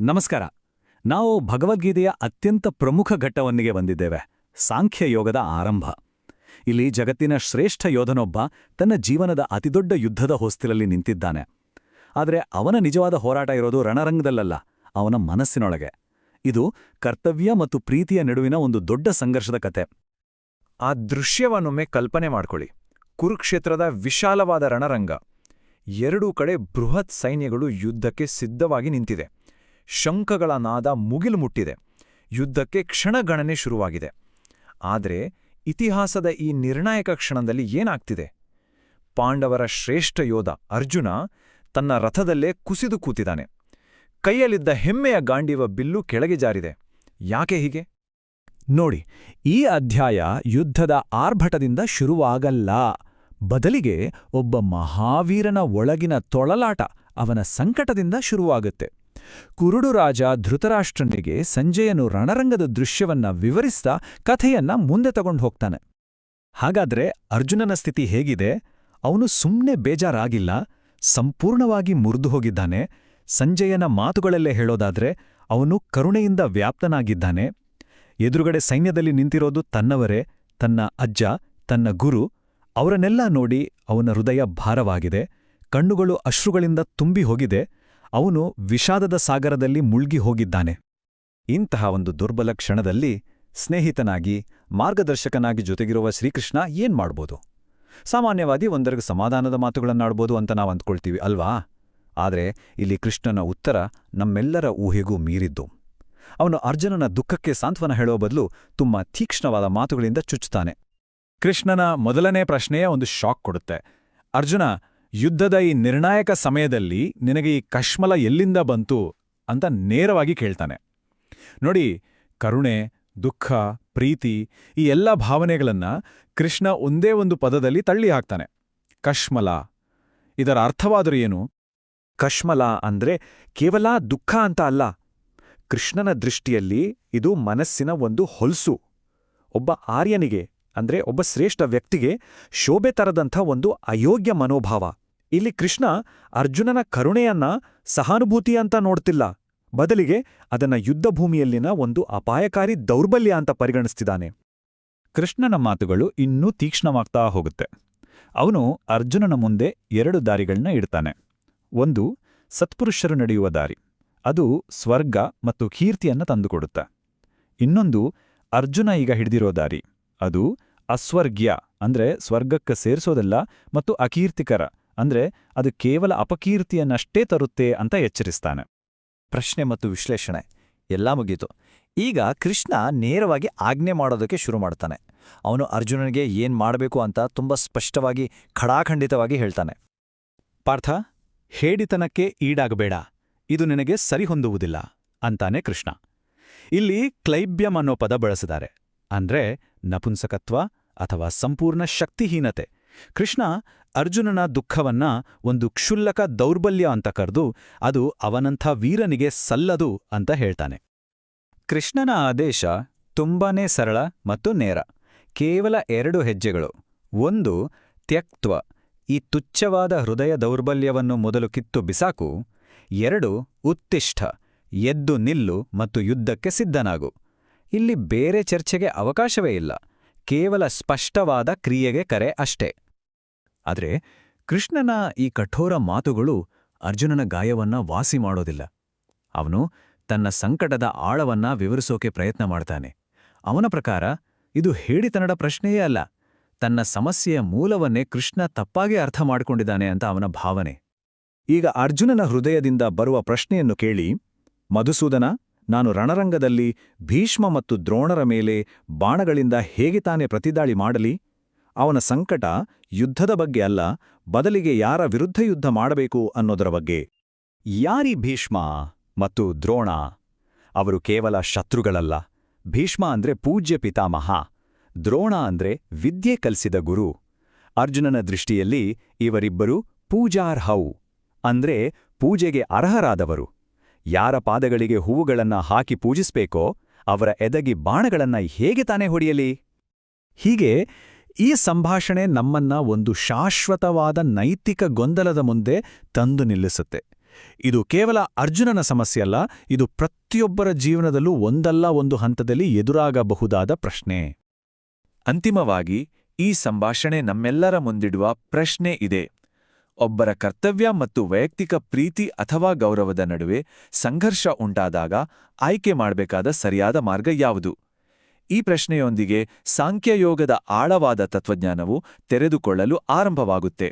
ನಮಸ್ಕಾರ. ನಾವು ಭಗವದ್ಗೀತೆಯ ಅತ್ಯಂತ ಪ್ರಮುಖ ಘಟ್ಟವನ್ನಿಗೆ ಬಂದಿದ್ದೇವೆ, ಸಾಂಖ್ಯ ಯೋಗದ ಆರಂಭ. ಇಲ್ಲಿ ಜಗತ್ತಿನ ಶ್ರೇಷ್ಠ ಯೋಧನೊಬ್ಬ ತನ್ನ ಜೀವನದ ಅತಿದೊಡ್ಡ ಯುದ್ಧದ ಹೊಸ್ತಿಲಲ್ಲಿ ನಿಂತಿದ್ದಾನೆ. ಆದರೆ ಅವನ ನಿಜವಾದ ಹೋರಾಟ ಇರೋದು ರಣರಂಗದಲ್ಲಲ್ಲ, ಅವನ ಮನಸ್ಸಿನೊಳಗೆ. ಇದು ಕರ್ತವ್ಯ ಮತ್ತು ಪ್ರೀತಿಯ ನಡುವಿನ ಒಂದು ದೊಡ್ಡ ಸಂಘರ್ಷದ ಕತೆ. ಆ ದೃಶ್ಯವನ್ನೊಮ್ಮೆ ಕಲ್ಪನೆ ಮಾಡ್ಕೊಳ್ಳಿ. ಕುರುಕ್ಷೇತ್ರದ ವಿಶಾಲವಾದ ರಣರಂಗ. ಎರಡೂ ಕಡೆ ಬೃಹತ್ ಸೈನ್ಯಗಳು ಯುದ್ಧಕ್ಕೆ ಸಿದ್ಧವಾಗಿ ನಿಂತಿದೆ. ಶಂಖಗಳ ನಾದ ಮುಗಿಲು ಮುಟ್ಟಿದೆ. ಯುದ್ಧಕ್ಕೆ ಕ್ಷಣಗಣನೆ ಶುರುವಾಗಿದೆ. ಆದರೆ ಇತಿಹಾಸದ ಈ ನಿರ್ಣಾಯಕ ಕ್ಷಣದಲ್ಲಿ ಏನಾಗ್ತಿದೆ? ಪಾಂಡವರ ಶ್ರೇಷ್ಠ ಯೋಧ ಅರ್ಜುನ ತನ್ನ ರಥದಲ್ಲೇ ಕುಸಿದು ಕೂತಿದ್ದಾನೆ. ಕೈಯಲ್ಲಿದ್ದ ಹೆಮ್ಮೆಯ ಗಾಂಡಿವ ಬಿಲ್ಲು ಕೆಳಗೆ ಜಾರಿದೆ. ಯಾಕೆ ಹೀಗೆ? ನೋಡಿ, ಈ ಅಧ್ಯಾಯ ಯುದ್ಧದ ಆರ್ಭಟದಿಂದ ಶುರುವಾಗಲ್ಲ. ಬದಲಿಗೆ ಒಬ್ಬ ಮಹಾವೀರನ ಒಳಗಿನ ತೊಳಲಾಟ ಅವನ ಸಂಕಟದಿಂದ ಶುರುವಾಗುತ್ತೆ. ಕುರುಡು ರಾಜ ಧೃತರಾಷ್ಟ್ರನಿಗೆ ಸಂಜಯನು ರಣರಂಗದ ದೃಶ್ಯವನ್ನ ವಿವರಿಸ್ತಾ ಕಥೆಯನ್ನ ಮುಂದೆ ತಗೊಂಡು ಹೋಗ್ತಾನೆ. ಹಾಗಾದ್ರೆ ಅರ್ಜುನನ ಸ್ಥಿತಿ ಹೇಗಿದೆ? ಅವನು ಸುಮ್ನೆ ಬೇಜಾರಾಗಿಲ್ಲ? ಸಂಪೂರ್ಣವಾಗಿ ಮುರಿದು ಹೋಗಿದ್ದಾನೆ? ಸಂಜಯನ ಮಾತುಗಳಲ್ಲೇ ಹೇಳೋದಾದ್ರೆ ಅವನು ಕರುಣೆಯಿಂದ ವ್ಯಾಪ್ತನಾಗಿದ್ದಾನೆ. ಎದುರುಗಡೆ ಸೈನ್ಯದಲ್ಲಿ ನಿಂತಿರೋದು ತನ್ನವರೇ, ತನ್ನ ಅಜ್ಜ, ತನ್ನ ಗುರು, ಅವರನ್ನೆಲ್ಲ ನೋಡಿ ಅವನ ಹೃದಯ ಭಾರವಾಗಿದೆ. ಕಣ್ಣುಗಳು ಅಶ್ರುಗಳಿಂದ ತುಂಬಿ ಹೋಗಿದೆ. ಅವನು ವಿಷಾದದ ಸಾಗರದಲ್ಲಿ ಮುಳ್ಗಿ ಹೋಗಿದ್ದಾನೆ. ಇಂತಹ ಒಂದು ದುರ್ಬಲ ಕ್ಷಣದಲ್ಲಿ ಸ್ನೇಹಿತನಾಗಿ, ಮಾರ್ಗದರ್ಶಕನಾಗಿ ಜೊತೆಗಿರುವ ಶ್ರೀಕೃಷ್ಣ ಏನ್ ಮಾಡ್ಬೋದು? ಸಾಮಾನ್ಯವಾಗಿ ಒಂದರಿಗೆ ಸಮಾಧಾನದ ಮಾತುಗಳನ್ನಾಡ್ಬೋದು ಅಂತ ನಾವು ಅಂದ್ಕೊಳ್ತೀವಿ, ಅಲ್ವಾ? ಆದರೆ ಇಲ್ಲಿ ಕೃಷ್ಣನ ಉತ್ತರ ನಮ್ಮೆಲ್ಲರ ಊಹೆಗೂ ಮೀರಿದ್ದು. ಅವನು ಅರ್ಜುನನ ದುಃಖಕ್ಕೆ ಸಾಂತ್ವನ ಹೇಳುವ ಬದಲು ತುಂಬ ತೀಕ್ಷ್ಣವಾದ ಮಾತುಗಳಿಂದ ಚುಚ್ಚುತ್ತಾನೆ ಕೃಷ್ಣನ ಮೊದಲನೇ ಪ್ರಶ್ನೆಯೇ ಒಂದು ಶಾಕ್ ಕೊಡುತ್ತೆ. ಅರ್ಜುನ ಯುದ್ಧದ ಈ ನಿರ್ಣಾಯಕ ಸಮಯದಲ್ಲಿ ನಿನಗೆ ಈ ಕಶ್ಮಲ ಎಲ್ಲಿಂದ ಬಂತು ಅಂತ ನೇರವಾಗಿ ಕೇಳ್ತಾನೆ. ನೋಡಿ, ಕರುಣೆ, ದುಃಖ, ಪ್ರೀತಿ ಈ ಎಲ್ಲ ಭಾವನೆಗಳನ್ನ ಕೃಷ್ಣ ಒಂದೇ ಒಂದು ಪದದಲ್ಲಿ ತಳ್ಳಿ ಹಾಕ್ತಾನೆ. ಕಶ್ಮಲ. ಇದರ ಅರ್ಥವಾದರೂ ಏನು? ಕಶ್ಮಲ ಅಂದ್ರೆ ಕೇವಲ ದುಃಖ ಅಂತ ಅಲ್ಲ. ಕೃಷ್ಣನ ದೃಷ್ಟಿಯಲ್ಲಿ ಇದು ಮನಸ್ಸಿನ ಒಂದು ಹೊಲ್ಸು. ಒಬ್ಬ ಆರ್ಯನಿಗೆ ಅಂದ್ರೆ ಒಬ್ಬ ಶ್ರೇಷ್ಠ ವ್ಯಕ್ತಿಗೆ ಶೋಭೆ ತರದಂಥ ಒಂದು ಅಯೋಗ್ಯ ಮನೋಭಾವ. ಇಲ್ಲಿ ಕೃಷ್ಣ ಅರ್ಜುನನ ಕರುಣೆಯನ್ನ ಸಹಾನುಭೂತಿ ಅಂತ ನೋಡ್ತಿಲ್ಲ. ಬದಲಿಗೆ ಅದನ್ನ ಯುದ್ಧಭೂಮಿಯಲ್ಲಿನ ಒಂದು ಅಪಾಯಕಾರಿ ದೌರ್ಬಲ್ಯ ಅಂತ ಪರಿಗಣಿಸ್ತಿದ್ದಾನೆ. ಕೃಷ್ಣನ ಮಾತುಗಳು ಇನ್ನೂ ತೀಕ್ಷ್ಣವಾಗ್ತಾ ಹೋಗುತ್ತೆ. ಅವನು ಅರ್ಜುನನ ಮುಂದೆ ಎರಡು ದಾರಿಗಳನ್ನ ಇಡ್ತಾನೆ. ಒಂದು, ಸತ್ಪುರುಷರು ನಡೆಯುವ ದಾರಿ. ಅದು ಸ್ವರ್ಗ ಮತ್ತು ಕೀರ್ತಿಯನ್ನ ತಂದುಕೊಡುತ್ತ. ಇನ್ನೊಂದು, ಅರ್ಜುನ ಈಗ ಹಿಡಿದಿರೋ ದಾರಿ. ಅದು ಅಸ್ವರ್ಗ್ಯ ಅಂದ್ರೆ ಸ್ವರ್ಗಕ್ಕೆ ಸೇರಿಸೋದಲ್ಲ ಮತ್ತು ಅಕೀರ್ತಿಕರ. ಅಂದ್ರೆ ಅದು ಕೇವಲ ಅಪಕೀರ್ತಿಯನ್ನಷ್ಟೇ ತರುತ್ತೆ ಅಂತ ಎಚ್ಚರಿಸ್ತಾನೆ. ಪ್ರಶ್ನೆ ಮತ್ತು ವಿಶ್ಲೇಷಣೆ ಎಲ್ಲ ಮುಗೀತು. ಈಗ ಕೃಷ್ಣ ನೇರವಾಗಿ ಆಜ್ಞೆ ಮಾಡೋದಕ್ಕೆ ಶುರು ಮಾಡ್ತಾನೆ. ಅವನು ಅರ್ಜುನನಿಗೆ ಏನ್ ಮಾಡಬೇಕು ಅಂತ ತುಂಬಾ ಸ್ಪಷ್ಟವಾಗಿ, ಖಡಾಖಂಡಿತವಾಗಿ ಹೇಳ್ತಾನೆ. ಪಾರ್ಥ, ಹೇಡಿತನಕ್ಕೆ ಈಡಾಗಬೇಡ. ಇದು ನಿನಗೆ ಸರಿಹೊಂದುವುದಿಲ್ಲ ಅಂತಾನೆ ಕೃಷ್ಣ. ಇಲ್ಲಿ ಕ್ಲೈಬ್ಯಂ ಅನ್ನೋ ಪದ ಬಳಸಿದ್ದಾರೆ. ಅಂದ್ರೆ ನಪುಂಸಕತ್ವ ಅಥವಾ ಸಂಪೂರ್ಣ ಶಕ್ತಿಹೀನತೆ. ಕೃಷ್ಣ ಅರ್ಜುನನ ದುಃಖವನ್ನ ಒಂದು ಕ್ಷುಲ್ಲಕ ದೌರ್ಬಲ್ಯ ಅಂತ ಕರೆದು ಅದು ಅವನಂಥ ವೀರನಿಗೆ ಸಲ್ಲದು ಅಂತ ಹೇಳ್ತಾನೆ. ಕೃಷ್ಣನ ಆದೇಶ ತುಂಬಾನೇ ಸರಳ ಮತ್ತು ನೇರ. ಕೇವಲ ಎರಡು ಹೆಜ್ಜೆಗಳು. ಒಂದು, ತ್ಯಕ್ತ್ವ. ಈ ತುಚ್ಛವಾದ ಹೃದಯ ದೌರ್ಬಲ್ಯವನ್ನು ಮೊದಲು ಕಿತ್ತು ಬಿಸಾಕು. ಎರಡು, ಉತ್ತಿಷ್ಠ. ಎದ್ದು ನಿಲ್ಲು ಮತ್ತು ಯುದ್ಧಕ್ಕೆ ಸಿದ್ಧನಾಗು. ಇಲ್ಲಿ ಬೇರೆ ಚರ್ಚೆಗೆ ಅವಕಾಶವೇ ಇಲ್ಲ. ಕೇವಲ ಸ್ಪಷ್ಟವಾದ ಕ್ರಿಯೆಗೆ ಕರೆ ಅಷ್ಟೇ. ಆದರೆ ಕೃಷ್ಣನ ಈ ಕಠೋರ ಮಾತುಗಳು ಅರ್ಜುನನ ಗಾಯವನ್ನ ವಾಸಿ ಮಾಡೋದಿಲ್ಲ. ಅವನು ತನ್ನ ಸಂಕಟದ ಆಳವನ್ನ ವಿವರಿಸೋಕೆ ಪ್ರಯತ್ನ ಮಾಡ್ತಾನೆ. ಅವನ ಪ್ರಕಾರ ಇದು ಹೇಳಿತನದ ಪ್ರಶ್ನೆಯೇ ಅಲ್ಲ. ತನ್ನ ಸಮಸ್ಯೆಯ ಮೂಲವನ್ನೇ ಕೃಷ್ಣ ತಪ್ಪಾಗಿ ಅರ್ಥ ಮಾಡಿಕೊಂಡಿದ್ದಾನೆ ಅಂತ ಅವನ ಭಾವನೆ. ಈಗ ಅರ್ಜುನನ ಹೃದಯದಿಂದ ಬರುವ ಪ್ರಶ್ನೆಯನ್ನು ಕೇಳಿ, ಮಧುಸೂದನ, ನಾನು ರಣರಂಗದಲ್ಲಿ ಭೀಷ್ಮ ಮತ್ತು ದ್ರೋಣರ ಮೇಲೆ ಬಾಣಗಳಿಂದ ಹೇಗೆ ತಾನೇ ಪ್ರತಿದಾಳಿ ಮಾಡಲಿ? ಅವನ ಸಂಕಟ ಯುದ್ಧದ ಬಗ್ಗೆ ಅಲ್ಲ, ಬದಲಿಗೆ ಯಾರ ವಿರುದ್ಧ ಯುದ್ಧ ಮಾಡಬೇಕು ಅನ್ನೋದರ ಬಗ್ಗೆ. ಯಾರಿ ಭೀಷ್ಮ ಮತ್ತು ದ್ರೋಣ? ಅವರು ಕೇವಲ ಶತ್ರುಗಳಲ್ಲ. ಭೀಷ್ಮ ಅಂದ್ರೆ ಪೂಜ್ಯ ಪಿತಾಮಹ. ದ್ರೋಣ ಅಂದ್ರೆ ವಿದ್ಯೆ ಕಲಿಸಿದ ಗುರು. ಅರ್ಜುನನ ದೃಷ್ಟಿಯಲ್ಲಿ ಇವರಿಬ್ಬರು ಪೂಜಾರ್ಹೌ, ಅಂದ್ರೆ ಪೂಜೆಗೆ ಅರ್ಹರಾದವರು. ಯಾರ ಪಾದಗಳಿಗೆ ಹೂವುಗಳನ್ನ ಹಾಕಿ ಪೂಜಿಸ್ಬೇಕೋ, ಅವರ ಎದಗಿ ಬಾಣಗಳನ್ನ ಹೇಗೆ ತಾನೇ ಹೊಡೆಯಲಿ? ಹೀಗೆ ಈ ಸಂಭಾಷಣೆ ನಮ್ಮನ್ನ ಒಂದು ಶಾಶ್ವತವಾದ ನೈತಿಕ ಗೊಂದಲದ ಮುಂದೆ ತಂದು ನಿಲ್ಲಿಸುತ್ತೆ. ಇದು ಕೇವಲ ಅರ್ಜುನನ ಸಮಸ್ಯೆಯಲ್ಲ ಇದು ಪ್ರತಿಯೊಬ್ಬರ ಜೀವನದಲ್ಲೂ ಒಂದಲ್ಲ ಒಂದು ಹಂತದಲ್ಲಿ ಎದುರಾಗಬಹುದಾದ ಪ್ರಶ್ನೆ. ಅಂತಿಮವಾಗಿ, ಈ ಸಂಭಾಷಣೆ ನಮ್ಮೆಲ್ಲರ ಮುಂದಿಡುವ ಪ್ರಶ್ನೆ ಇದೆ. ಒಬ್ಬರ ಕರ್ತವ್ಯ ಮತ್ತು ವೈಯಕ್ತಿಕ ಪ್ರೀತಿ ಅಥವಾ ಗೌರವದ ನಡುವೆ ಸಂಘರ್ಷ ಉಂಟಾದಾಗ ಆಯ್ಕೆ ಮಾಡಬೇಕಾದ ಸರಿಯಾದ ಮಾರ್ಗ ಯಾವುದು? ಈ ಪ್ರಶ್ನೆಯೊಂದಿಗೆ ಸಾಂಖ್ಯಯೋಗದ ಆಳವಾದ ತತ್ವಜ್ಞಾನವು ತೆರೆದುಕೊಳ್ಳಲು ಆರಂಭವಾಗುತ್ತೆ.